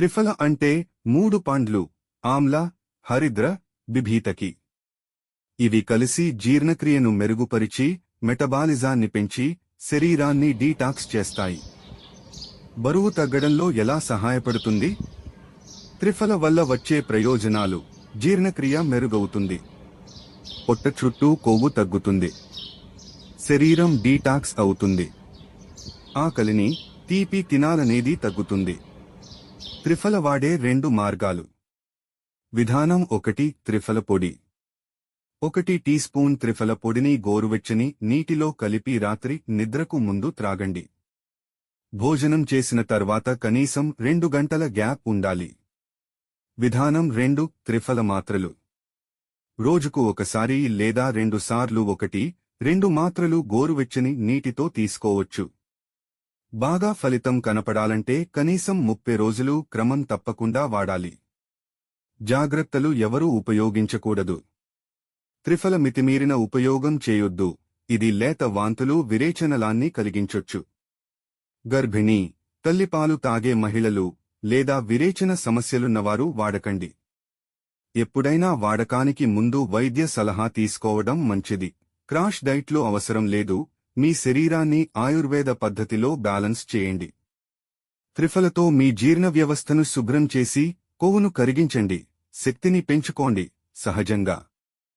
త్రిఫల అంటే మూడు పండ్లు ఆమ్ల హరిద్ర బిభీతకి. ఇవి కలిసి జీర్ణక్రియను మెరుగుపరిచి మెటబాలిజాన్ని పెంచి శరీరాన్ని డీటాక్స్ చేస్తాయి. బరువు తగ్గడంలో ఎలా సహాయపడుతుంది? త్రిఫల వల్ల వచ్చే ప్రయోజనాలు జీర్ణక్రియ మెరుగవుతుంది. పొట్ట చుట్టూ కొవ్వు తగ్గుతుంది. శరీరం డీటాక్స్ అవుతుంది. ఆకలిని తీపి తినాలనేది తగ్గుతుంది. త్రిఫల వాడే రెండు మార్గాలు. విధానం ఒకటి త్రిఫల పొడి. ఒకటి టీ స్పూన్ త్రిఫల పొడిని గోరువెచ్చని నీటిలో కలిపి రాత్రి నిద్రకు ముందు త్రాగండి. భోజనం చేసిన తర్వాత కనీసం రెండు గంటల గ్యాప్ ఉండాలి. విధానం రెండు త్రిఫల మాత్రలు. రోజుకు ఒకసారి లేదా రెండుసార్లు ఒకటి రెండు మాత్రలు గోరువెచ్చని నీటితో తీసుకోవచ్చు. బాగా ఫలితం కనపడాలంటే కనీసం ముప్పై రోజులు క్రమం తప్పకుండా వాడాలి. జాగ్రత్తలు ఎవరూ ఉపయోగించకూడదు. త్రిఫల మితిమీరిన ఉపయోగం చేయొద్దు. ఇది లేత వాంతులు విరేచనలాన్ని కలిగించొచ్చు. గర్భిణీ తల్లిపాలు తాగే మహిళలు లేదా విరేచన సమస్యలున్నవారు వాడకండి. ఎప్పుడైనా వాడకానికి ముందు వైద్య సలహా తీసుకోవడం మంచిది. క్రాష్ డైట్లో అవసరం లేదు. మీ శరీరాన్ని ఆయుర్వేద పద్ధతిలో బ్యాలెన్స్ చేయండి. త్రిఫలతో మీ జీర్ణ వ్యవస్థను శుభ్రం చేసి కొవ్వును కరిగించండి శక్తిని పెంచుకోండి సహజంగా.